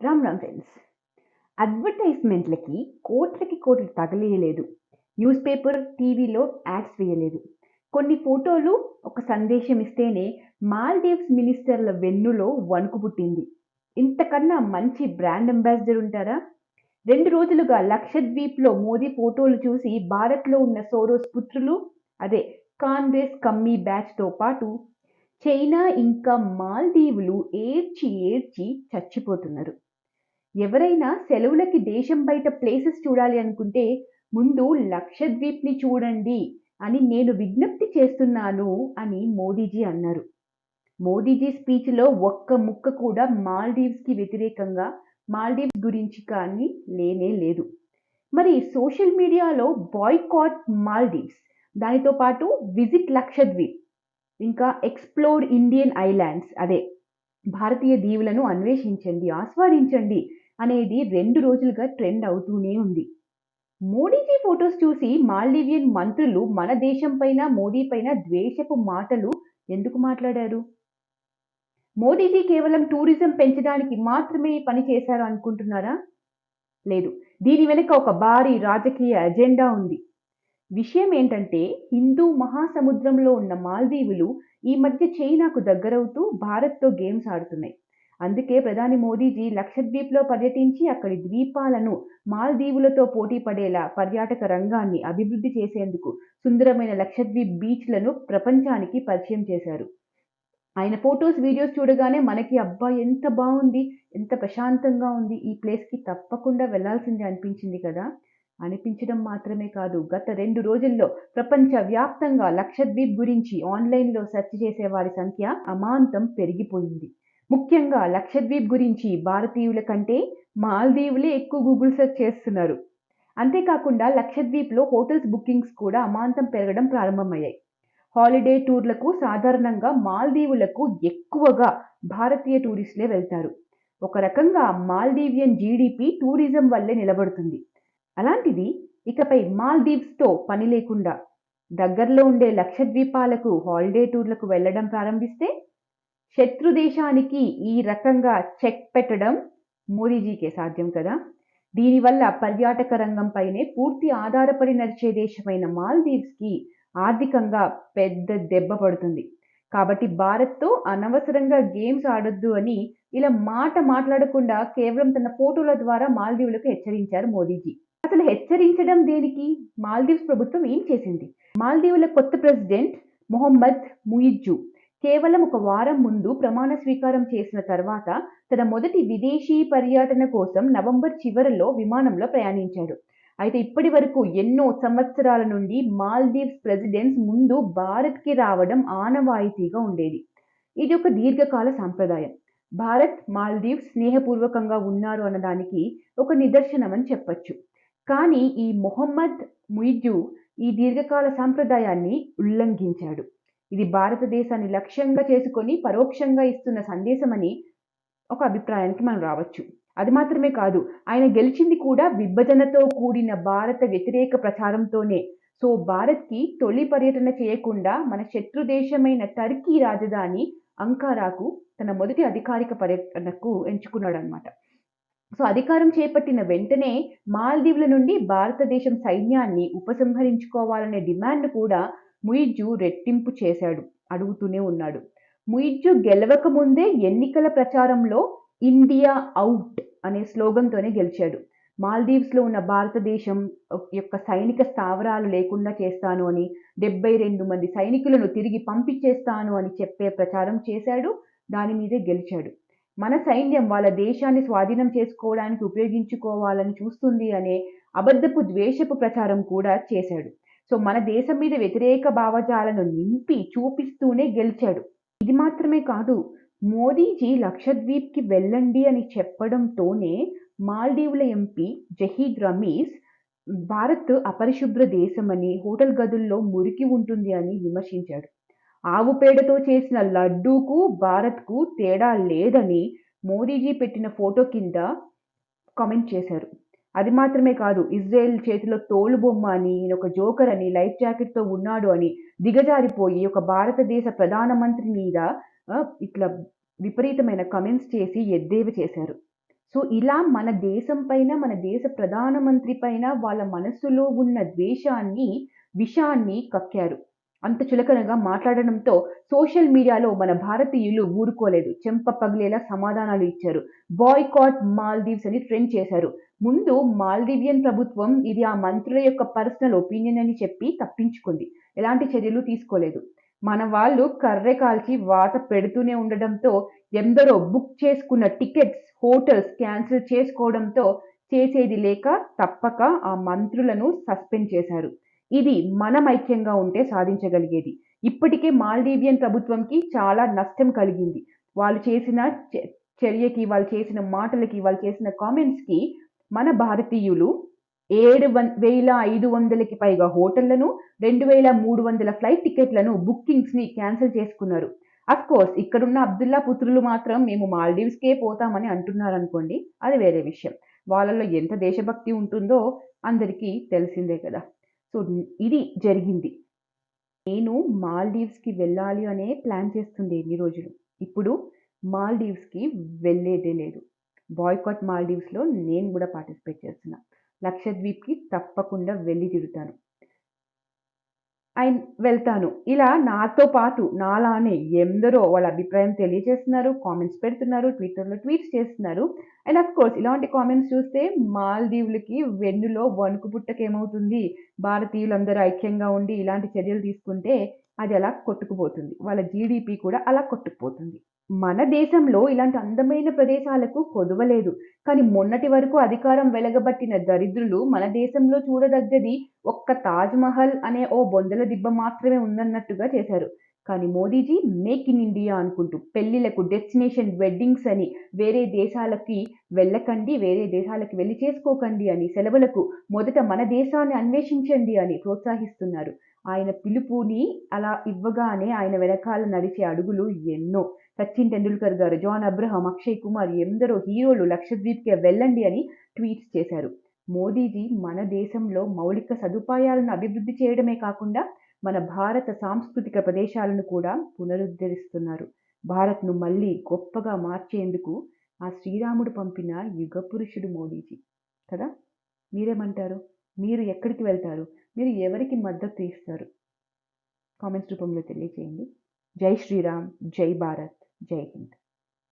Ram Ram friends అడ్వర్టైజ్మెంట్లకి కోట్లకి కోట్లు తగలేయలేదు. న్యూస్ పేపర్ టీవీలో యాడ్స్ వేయలేదు. కొన్ని ఫోటోలు ఒక సందేశం ఇస్తేనే మాల్దీవ్స్ మినిస్టర్ల వెన్నులో వణుకు పుట్టింది. ఇంతకన్నా మంచి బ్రాండ్ అంబాసిడర్ ఉంటారా? రెండు రోజులుగా లక్షద్వీప్లో మోదీ ఫోటోలు చూసి భారత్లో ఉన్న సోరోస్ పుత్రులు అదే కాంగ్రెస్ కమ్మీ బ్యాచ్తో పాటు చైనా ఇంకా మాల్దీవులు ఏడ్చి ఏడ్చి చచ్చిపోతున్నారు. ఎవరైనా సెలవులకి దేశం బయట ప్లేసెస్ చూడాలి అనుకుంటే ముందు లక్షద్వీప్ని చూడండి అని నేను విజ్ఞప్తి చేస్తున్నాను అని మోదీజీ అన్నారు. మోదీజీ స్పీచ్లో ఒక్క ముక్క కూడా మాల్దీవ్స్కి వ్యతిరేకంగా మాల్దీవ్స్ గురించి కానీ లేనే లేదు. మరి సోషల్ మీడియాలో బాయ్కాట్ మాల్దీవ్స్ దానితో పాటు విజిట్ లక్షద్వీప్ ఇంకా ఎక్స్ప్లోర్ ఇండియన్ ఐలాండ్స్ అదే భారతీయ దీవులను అన్వేషించండి ఆస్వాదించండి అనేది రెండు రోజులుగా ట్రెండ్ అవుతూనే ఉంది. మోడీజీ ఫొటోస్ చూసి మాల్దీవియన్ మంత్రులు మన దేశం పైన మోదీ పైన ద్వేషపు మాటలు ఎందుకు మాట్లాడారు? మోడీజీ కేవలం టూరిజం పెంచడానికి మాత్రమే ఈ పని చేశారు అనుకుంటున్నారా? లేదు. దీని వెనుక ఒక భారీ రాజకీయ అజెండా ఉంది. విషయం ఏంటంటే హిందూ మహాసముద్రంలో ఉన్న మాల్దీవులు ఈ మధ్య చైనాకు దగ్గరవుతూ భారత్తో గేమ్స్ ఆడుతున్నాయి. అందుకే ప్రధాని మోదీజీ లక్షద్వీప్లో పర్యటించి అక్కడి ద్వీపాలను మాల్దీవులతో పోటీ పడేలా పర్యాటక రంగాన్ని అభివృద్ధి చేసేందుకు సుందరమైన లక్షద్వీప్ బీచ్లను ప్రపంచానికి పరిచయం చేశారు. ఆయన ఫొటోస్ వీడియోస్ చూడగానే మనకి అబ్బా ఎంత బాగుంది ఎంత ప్రశాంతంగా ఉంది ఈ ప్లేస్కి తప్పకుండా వెళ్ళాల్సిందే అనిపించింది కదా? అనిపించడం మాత్రమే కాదు గత రెండు రోజుల్లో ప్రపంచ వ్యాప్తంగా లక్షద్వీప్ గురించి ఆన్లైన్లో సెర్చ్ చేసే వారి సంఖ్య అమాంతం పెరిగిపోయింది. ముఖ్యంగా లక్షద్వీప్ గురించి భారతీయుల కంటే మాల్దీవులే ఎక్కువ గూగుల్ సెర్చ్ చేస్తున్నారు. అంతేకాకుండా లక్షద్వీప్లో హోటల్స్ బుకింగ్స్ కూడా అమాంతం పెరగడం ప్రారంభమయ్యాయి. హాలిడే టూర్లకు సాధారణంగా మాల్దీవులకు ఎక్కువగా భారతీయ టూరిస్టులే వెళ్తారు. ఒక రకంగా మాల్దీవియన్ జీడిపి టూరిజం వల్లే నిలబడుతుంది. అలాంటిది ఇకపై మాల్దీవ్స్తో పని లేకుండా దగ్గరలో ఉండే లక్షద్వీపాలకు హాలిడే టూర్లకు వెళ్ళడం ప్రారంభిస్తే శత్రు దేశానికి ఈ రకంగా చెక్ పెట్టడం మోదీజీకే సాధ్యం కదా? దీనివల్ల పర్యాటక రంగంపైనే పూర్తి ఆధారపడి నడిచే దేశమైన మాల్దీవ్స్కి ఆర్థికంగా పెద్ద దెబ్బ పడుతుంది. కాబట్టి భారత్తో అనవసరంగా గేమ్స్ ఆడొద్దు అని ఇలా మాట మాట్లాడకుండా కేవలం తన ఫోటోల ద్వారా మాల్దీవులకు హెచ్చరించారు మోదీజీ. అసలు హెచ్చరించడం దేనికి? మాల్దీవ్స్ ప్రభుత్వం ఏం చేసింది? మాల్దీవుల కొత్త ప్రెసిడెంట్ మొహమ్మద్ ముయిజ్జు కేవలం ఒక వారం ముందు ప్రమాణ స్వీకారం చేసిన తర్వాత తన మొదటి విదేశీ పర్యటన కోసం నవంబర్ చివరిలో విమానంలో ప్రయాణించాడు. అయితే ఇప్పటి వరకు ఎన్నో సంవత్సరాల నుండి మాల్దీవ్స్ ప్రెసిడెంట్స్ ముందు భారత్కి రావడం ఆనవాయితీగా ఉండేది. ఇది ఒక దీర్ఘకాల సాంప్రదాయం. భారత్ మాల్దీవ్స్ స్నేహపూర్వకంగా ఉన్నారు అన్నదానికి ఒక నిదర్శనం అని చెప్పచ్చు. కానీ ఈ మొహమ్మద్ ముయిజు ఈ దీర్ఘకాల సాంప్రదాయాన్ని ఉల్లంఘించాడు. ఇది భారతదేశాన్ని లక్ష్యంగా చేసుకొని పరోక్షంగా ఇస్తున్న సందేశమని ఒక అభిప్రాయానికి మనం రావచ్చు. అది మాత్రమే కాదు ఆయన గెలిచింది కూడా విభజనతో కూడిన భారత వ్యతిరేక ప్రచారంతోనే. సో భారత్కి తొలి పర్యటన చేయకుండా మన శత్రు దేశమైన టర్కీ రాజధాని అంకారాకు తన మొదటి అధికారిక పర్యటనకు ఎంచుకున్నాడు అనమాట సో అధికారం చేపట్టిన వెంటనే మాల్దీవుల నుండి భారతదేశం సైన్యాన్ని ఉపసంహరించుకోవాలనే డిమాండ్ కూడా ముయిజ్జు రెట్టింపు చేశాడు. అడుగుతూనే ఉన్నాడు. ముయిజ్జు గెలవక ముందే ఎన్నికల ప్రచారంలో ఇండియా అవుట్ అనే స్లోగన్తోనే గెలిచాడు. మాల్దీవ్స్లో ఉన్న భారతదేశం యొక్క సైనిక స్థావరాలు లేకుండా చేస్తాను అని డెబ్బై రెండు మంది సైనికులను తిరిగి పంపించేస్తాను అని చెప్పే ప్రచారం చేశాడు. దాని మీదే గెలిచాడు. మన సైన్యం వాళ్ళ దేశాన్ని స్వాధీనం చేసుకోవడానికి ఉపయోగించుకోవాలని చూస్తుంది అనే అబద్ధపు ద్వేషపు ప్రచారం కూడా చేశాడు. సో మన దేశం మీద వ్యతిరేక భావజాలను నింపి చూపిస్తూనే గెలిచాడు. ఇది మాత్రమే కాదు మోదీజీ లక్షద్వీప్కి వెళ్ళండి అని చెప్పడంతోనే మాల్దీవుల ఎంపీ జహీద్ రమీస్ భారత్ అపరిశుభ్ర దేశమని హోటల్ గదుల్లో మురికి ఉంటుంది అని విమర్శించాడు. ఆవు పేడతో చేసిన లడ్డూకు భారత్కు తేడా లేదని మోదీజీ పెట్టిన ఫోటో కింద కామెంట్ చేశారు. అది మాత్రమే కాదు ఇజ్రాయెల్ చేతిలో తోలు బొమ్మ అని ఒక జోకర్ అని లైఫ్ జాకెట్తో ఉన్నాడు అని దిగజారిపోయి ఒక భారతదేశ ప్రధానమంత్రి మీద ఇట్లా విపరీతమైన కమెంట్స్ చేసి ఎద్దేవి చేశారు. సో ఇలా మన దేశం పైన మన దేశ ప్రధానమంత్రి పైన వాళ్ళ మనస్సులో ఉన్న ద్వేషాన్ని విషాన్ని కక్కారు. అంత చులకనగా మాట్లాడడంతో సోషల్ మీడియాలో మన భారతీయులు ఊరుకోలేదు. చెంప పగిలేలా సమాధానాలు ఇచ్చారు. బాయ్కాట్ మాల్దీవ్స్ అని ట్రెండ్ చేశారు. ముందు మాల్దీవియన్ ప్రభుత్వం ఇది ఆ మంత్రుల యొక్క పర్సనల్ ఒపీనియన్ అని చెప్పి తప్పించుకుంది. ఎలాంటి చర్యలు తీసుకోలేదు. మన వాళ్ళు కర్రె కాల్చి వాత పెడుతూనే ఉండడంతో ఎందరో బుక్ చేసుకున్న టికెట్స్ హోటల్స్ క్యాన్సిల్ చేసుకోవడంతో చేసేది లేక తప్పక ఆ మంత్రులను సస్పెండ్ చేశారు. ఇది మనం ఐక్యంగా ఉంటే సాధించగలిగేది. ఇప్పటికే మాల్దీవియన్ ప్రభుత్వంకి చాలా నష్టం కలిగింది. వాళ్ళు చేసిన చర్యకి వాళ్ళు చేసిన మాటలకి వాళ్ళు చేసిన కామెంట్స్కి మన భారతీయులు ఏడు వన్ వేల ఐదు వందలకి పైగా హోటళ్ళను రెండు వేల మూడు వందల ఫ్లైట్ టికెట్లను బుకింగ్స్ని క్యాన్సిల్ చేసుకున్నారు. అఫ్ కోర్స్ ఇక్కడున్న అబ్దుల్లా పుత్రులు మాత్రం మేము మాల్దీవ్స్కే పోతామని అంటున్నారు అనుకోండి అది వేరే విషయం. వాళ్ళలో ఎంత దేశభక్తి ఉంటుందో అందరికీ తెలిసిందే కదా. సో ఇది జరిగింది. నేను మాల్దీవ్స్కి వెళ్ళాలి అనే ప్లాన్ చేస్తుండే ఎన్ని రోజులు? ఇప్పుడు మాల్దీవ్స్కి వెళ్ళేదే లేదు. బాయ్కాట్ మాల్దీవ్స్లో నేను కూడా పార్టిసిపేట్ చేస్తున్నా. లక్షద్వీప్కి తప్పకుండా వెళ్ళి తిరుగుతాను. అండ్ వెళ్తాను. ఇలా నాతో పాటు నాలానే ఎందరో వాళ్ళ అభిప్రాయం తెలియజేస్తున్నారు కామెంట్స్ పెడుతున్నారు ట్విట్టర్లో ట్వీట్స్ చేస్తున్నారు. అండ్ అఫ్ కోర్స్ ఇలాంటి కామెంట్స్ చూస్తే మాల్దీవులకి వెన్నులో వణుకు పుట్టకేమవుతుంది? భారతీయులందరూ ఐక్యంగా ఉండి ఇలాంటి చర్యలు తీసుకుంటే అది అలా కొట్టుకుపోతుంది. వాళ్ళ జీడిపి కూడా అలా కొట్టుకుపోతుంది. మన దేశంలో ఇలాంటి అందమైన ప్రదేశాలకు కొదవలేదు. కానీ మొన్నటి వరకు అధికారం వెలగబట్టిన దరిద్రులు మన దేశంలో చూడదగ్గది ఒక్క తాజ్మహల్ అనే ఓ బొందల దిబ్బ మాత్రమే ఉందన్నట్టుగా చేశారు. కానీ మోదీజీ మేక్ ఇన్ ఇండియా అనుకుంటూ పెళ్ళిలకు డెస్టినేషన్ వెడ్డింగ్స్ అని వేరే దేశాలకి వెళ్ళకండి వేరే దేశాలకి వెళ్ళి చేసుకోకండి అని సెలవులకు మొదట మన దేశాన్ని అన్వేషించండి అని ప్రోత్సహిస్తున్నారు. ఆయన పిలుపుని అలా ఇవ్వగానే ఆయన వెనకాల నడిచే అడుగులు ఎన్నో. సచిన్ టెండూల్కర్ గారు జాన్ అబ్రహం అక్షయ్ కుమార్ ఎందరో హీరోలు లక్షద్వీప్కే వెళ్ళండి అని ట్వీట్స్ చేశారు. మోదీజీ మన దేశంలో మౌలిక సదుపాయాలను అభివృద్ధి చేయడమే కాకుండా మన భారత సాంస్కృతిక ప్రదేశాలను కూడా పునరుద్ధరిస్తున్నారు. భారత్ను మళ్ళీ గొప్పగా మార్చేందుకు ఆ శ్రీరాముడు పంపిన యుగ పురుషుడు మోదీజీ. కదా? మీరేమంటారు? మీరు ఎక్కడికి వెళ్తారు? మీరు ఎవరికి మద్దతు ఇస్తారు? కామెంట్స్ రూపంలో తెలియజేయండి జై శ్రీరామ్ జై భారత్ జై హింద్.